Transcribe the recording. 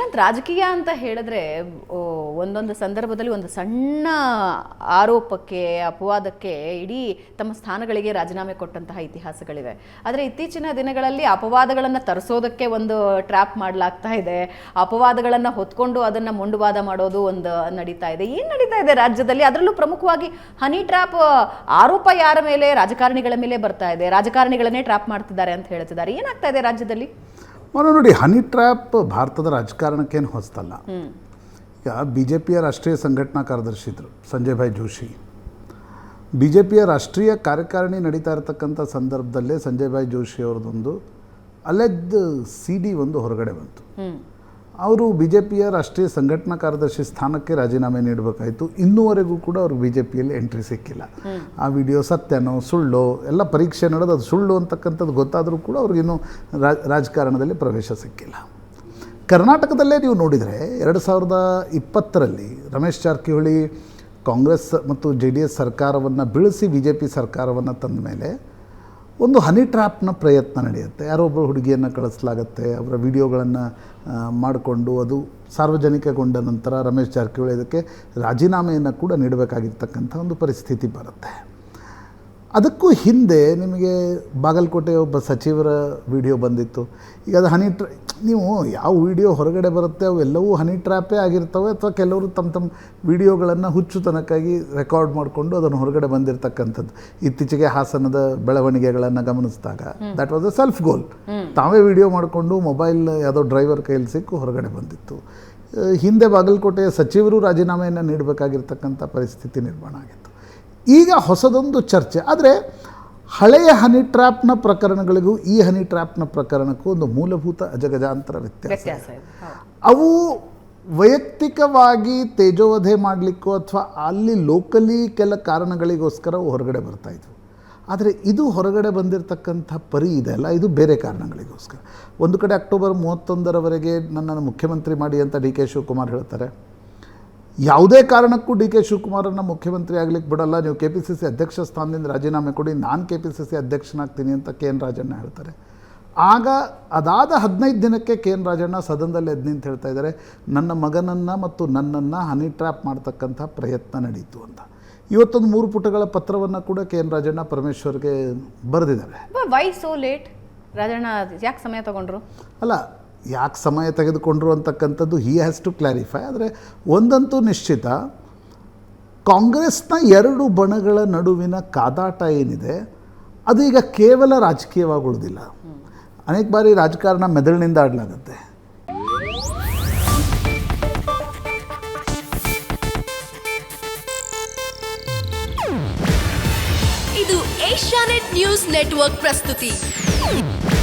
ಪ್ರಶಾಂತ್, ರಾಜಕೀಯ ಅಂತ ಹೇಳಿದ್ರೆ ಒಂದೊಂದು ಸಂದರ್ಭದಲ್ಲಿ ಒಂದು ಸಣ್ಣ ಆರೋಪಕ್ಕೆ, ಅಪವಾದಕ್ಕೆ ಇಡೀ ತಮ್ಮ ಸ್ಥಾನಗಳಿಗೆ ರಾಜೀನಾಮೆ ಕೊಟ್ಟಂತಹ ಇತಿಹಾಸಗಳಿವೆ. ಆದರೆ ಇತ್ತೀಚಿನ ದಿನಗಳಲ್ಲಿ ಅಪವಾದಗಳನ್ನು ತರಿಸೋದಕ್ಕೆ ಒಂದು ಟ್ರ್ಯಾಪ್ ಮಾಡಲಾಗ್ತಾ ಇದೆ. ಅಪವಾದಗಳನ್ನು ಹೊತ್ಕೊಂಡು ಅದನ್ನು ಮೊಂಡುವಾದ ಮಾಡೋದು ಒಂದು ನಡೀತಾ ಇದೆ. ಏನು ನಡೀತಾ ಇದೆ ರಾಜ್ಯದಲ್ಲಿ? ಅದರಲ್ಲೂ ಪ್ರಮುಖವಾಗಿ ಹನಿ ಟ್ರ್ಯಾಪ್, ಆರೋಪ ಯಾರ ಮೇಲೆ, ರಾಜಕಾರಣಿಗಳ ಮೇಲೆ ಬರ್ತಾ ಇದೆ. ರಾಜಕಾರಣಿಗಳನ್ನೇ ಟ್ರ್ಯಾಪ್ ಮಾಡ್ತಿದ್ದಾರೆ ಅಂತ ಹೇಳ್ತಿದ್ದಾರೆ. ಏನಾಗ್ತಾ ಇದೆ ರಾಜ್ಯದಲ್ಲಿ? ಮನ ನೋಡಿ ಹನಿ ಟ್ರ್ಯಾಪ್ ಭಾರತದ ರಾಜಕಾರಣಕ್ಕೇನು ಹೊಸ್ತಲ್ಲ. ಈಗ ಬಿ ಜೆ ಪಿಯ ರಾಷ್ಟ್ರೀಯ ಸಂಘಟನಾ ಕಾರ್ಯದರ್ಶಿ ಇದ್ದರು ಸಂಜಯ್ ಭಾಯ್ ಜೋಶಿ. ಬಿ ಜೆ ಪಿಯ ರಾಷ್ಟ್ರೀಯ ಕಾರ್ಯಕಾರಿಣಿ ನಡೀತಾ ಇರತಕ್ಕಂಥ ಸಂದರ್ಭದಲ್ಲೇ ಸಂಜಯ್ ಭಾಯ್ ಜೋಶಿ ಅವ್ರದ್ದೊಂದು ಅಲೆದ್ ಸಿ ಡಿ ಒಂದು ಹೊರಗಡೆ ಬಂತು. ಅವರು ಬಿ ಜೆ ಪಿಯ ರಾಷ್ಟ್ರೀಯ ಸಂಘಟನಾ ಕಾರ್ಯದರ್ಶಿ ಸ್ಥಾನಕ್ಕೆ ರಾಜೀನಾಮೆ ನೀಡಬೇಕಾಯಿತು. ಇನ್ನೂವರೆಗೂ ಕೂಡ ಅವರು ಬಿ ಜೆ ಪಿಯಲ್ಲಿ ಎಂಟ್ರಿ ಸಿಕ್ಕಿಲ್ಲ. ಆ ವಿಡಿಯೋ ಸತ್ಯನೋ, ಸುಳ್ಳು, ಎಲ್ಲ ಪರೀಕ್ಷೆ ನಡೆದು ಅದು ಸುಳ್ಳು ಅಂತಕ್ಕಂಥದ್ದು ಗೊತ್ತಾದರೂ ಕೂಡ ಅವ್ರಿಗಿನ್ನೂ ರಾಜ್ ರಾಜಕಾರಣದಲ್ಲಿ ಪ್ರವೇಶ ಸಿಕ್ಕಿಲ್ಲ. ಕರ್ನಾಟಕದಲ್ಲೇ ನೀವು ನೋಡಿದರೆ ಎರಡು ಸಾವಿರದ ಇಪ್ಪತ್ತರಲ್ಲಿ ರಮೇಶ್ ಜಾರಕಿಹೊಳಿ ಕಾಂಗ್ರೆಸ್ ಮತ್ತು ಜೆ ಡಿ ಎಸ್ ಸರ್ಕಾರವನ್ನು ಬೀಳಿಸಿ ಬಿ ಜೆ ಪಿ ಸರ್ಕಾರವನ್ನು ತಂದ ಮೇಲೆ ಒಂದು ಹನಿ ಟ್ರ್ಯಾಪ್ನ ಪ್ರಯತ್ನ ನಡೆಯುತ್ತೆ. ಯಾರೋ ಒಬ್ಬರು ಹುಡುಗಿಯನ್ನು ಕಳಿಸಲಾಗತ್ತೆ, ಅವರ ವಿಡಿಯೋಗಳನ್ನು ಮಾಡಿಕೊಂಡು ಅದು ಸಾರ್ವಜನಿಕಗೊಂಡ ನಂತರ ರಮೇಶ್ ಜಾರಕಿಹೊಳಿ ಅದಕ್ಕೆ ರಾಜೀನಾಮೆಯನ್ನು ಕೂಡ ನೀಡಬೇಕಾಗಿರ್ತಕ್ಕಂಥ ಒಂದು ಪರಿಸ್ಥಿತಿ ಬರುತ್ತೆ. ಅದಕ್ಕೂ ಹಿಂದೆ ನಿಮಗೆ ಬಾಗಲಕೋಟೆ ಒಬ್ಬ ಸಚಿವರ ವಿಡಿಯೋ ಬಂದಿತ್ತು. ಈಗ ಅದು ಹನಿ ಟ್ರ ನೀವು ಯಾವ ವಿಡಿಯೋ ಹೊರಗಡೆ ಬರುತ್ತೆ ಅವೆಲ್ಲವೂ ಹನಿ ಟ್ರ್ಯಾಪೇ ಆಗಿರ್ತವೆ ಅಥವಾ ಕೆಲವರು ತಮ್ಮ ತಮ್ಮ ವಿಡಿಯೋಗಳನ್ನು ಹುಚ್ಚುತನಕ್ಕಾಗಿ ರೆಕಾರ್ಡ್ ಮಾಡಿಕೊಂಡು ಅದನ್ನು ಹೊರಗಡೆ ಬಂದಿರತಕ್ಕಂಥದ್ದು. ಇತ್ತೀಚೆಗೆ ಹಾಸನದ ಬೆಳವಣಿಗೆಗಳನ್ನು ಗಮನಿಸಿದಾಗ that was a self goal ತಾವೇ ವಿಡಿಯೋ ಮಾಡಿಕೊಂಡು ಮೊಬೈಲ್ ಯಾವುದೋ ಡ್ರೈವರ್ ಕೈಯಲ್ಲಿ ಸಿಕ್ಕು ಹೊರಗಡೆ ಬಂದಿತ್ತು. ಹಿಂದೆ ಬಾಗಲಕೋಟೆಯ ಸಚಿವರು ರಾಜೀನಾಮೆಯನ್ನು ನೀಡಬೇಕಾಗಿರ್ತಕ್ಕಂಥ ಪರಿಸ್ಥಿತಿ ನಿರ್ಮಾಣ ಆಗಿತ್ತು. ಈಗ ಹೊಸದೊಂದು ಚರ್ಚೆ. ಆದರೆ ಹಳೆಯ ಹನಿ ಟ್ರ್ಯಾಪ್ನ ಪ್ರಕರಣಗಳಿಗೂ ಈ ಹನಿ ಟ್ರ್ಯಾಪ್ನ ಪ್ರಕರಣಕ್ಕೂ ಒಂದು ಮೂಲಭೂತ ಅಜಗಜಾಂತರ ವ್ಯತ್ಯಾಸ ಅವು ವೈಯಕ್ತಿಕವಾಗಿ ತೇಜೋವಧೆ ಮಾಡಲಿಕ್ಕೋ ಅಥವಾ ಅಲ್ಲಿ ಲೋಕಲಿ ಕೆಲ ಕಾರಣಗಳಿಗೋಸ್ಕರ ಅವು ಹೊರಗಡೆ ಬರ್ತಾ ಇದ್ವು. ಆದರೆ ಇದು ಹೊರಗಡೆ ಬಂದಿರತಕ್ಕಂಥ ಪರಿ ಇದೆ ಅಲ್ಲ ಇದು ಬೇರೆ ಕಾರಣಗಳಿಗೋಸ್ಕರ. ಒಂದು ಕಡೆ ಅಕ್ಟೋಬರ್ ಮೂವತ್ತೊಂದರವರೆಗೆ ನನ್ನನ್ನು ಮುಖ್ಯಮಂತ್ರಿ ಮಾಡಿ ಅಂತ ಡಿ ಕೆ ಶಿವಕುಮಾರ್ ಹೇಳ್ತಾರೆ. ಯಾವುದೇ ಕಾರಣಕ್ಕೂ ಡಿ ಕೆ ಶಿವಕುಮಾರನ್ನು ಮುಖ್ಯಮಂತ್ರಿ ಆಗ್ಲಿಕ್ಕೆ ಬಿಡಲ್ಲ. ನೀವು ಕೆ ಪಿ ಸಿ ಸಿ ಅಧ್ಯಕ್ಷ ಸ್ಥಾನದಿಂದ ರಾಜೀನಾಮೆ ಕೊಡಿ ನಾನು ಕೆ ಪಿ ಸಿ ಸಿ ಅಧ್ಯಕ್ಷನಾಗ್ತೀನಿ ಅಂತ ಕೆ ಎನ್ ರಾಜಣ್ಣ ಹೇಳ್ತಾರೆ. ಆಗ ಅದಾದ ಹದಿನೈದು ದಿನಕ್ಕೆ ಕೆ ಎನ್ ರಾಜಣ್ಣ ಸದನದಲ್ಲಿ ಎದ್ದು ನಿಂತು ಹೇಳ್ತಾ ಇದ್ದಾರೆ ನನ್ನ ಮಗನನ್ನು ಮತ್ತು ನನ್ನನ್ನು ಹನಿ ಟ್ರ್ಯಾಪ್ ಮಾಡ್ತಕ್ಕಂಥ ಪ್ರಯತ್ನ ನಡೀತು ಅಂತ. ಇವತ್ತೊಂದು ಮೂರು ಪುಟಗಳ ಪತ್ರವನ್ನು ಕೂಡ ಕೆ ಎನ್ ರಾಜಣ್ಣ ಪರಮೇಶ್ವರ್ಗೆ ಬರೆದಿದ್ದಾರೆ. ವೈ ಸೋ ಲೇಟ್ ರಾಜಣ್ಣ ಯಾಕೆ ಸಮಯ ತಗೊಂಡ್ರು? ಅಲ್ಲ ಯಾಕೆ ಸಮಯ ತೆಗೆದುಕೊಂಡ್ರು ಅಂತಕ್ಕಂಥದ್ದು ಹಿ ಹ್ಯಾಸ್ ಟು ಕ್ಲಾರಿಫೈ ಆದರೆ ಒಂದಂತೂ ನಿಶ್ಚಿತ, ಕಾಂಗ್ರೆಸ್ನ ಎರಡು ಬಣಗಳ ನಡುವಿನ ಕಾದಾಟ ಏನಿದೆ, ಅದು ಈಗ ಕೇವಲ ರಾಜಕೀಯವಾಗಿ ಉಳಿದಿಲ್ಲ ಅನೇಕ ಬಾರಿ ರಾಜಕಾರಣ ಮೆದುಳಿನಿಂದ ಆಡಲಾಗುತ್ತೆ. ಇದು ಏಷ್ಯಾನೆಟ್ ನ್ಯೂಸ್ ನೆಟ್ವರ್ಕ್ ಪ್ರಸ್ತುತಿ.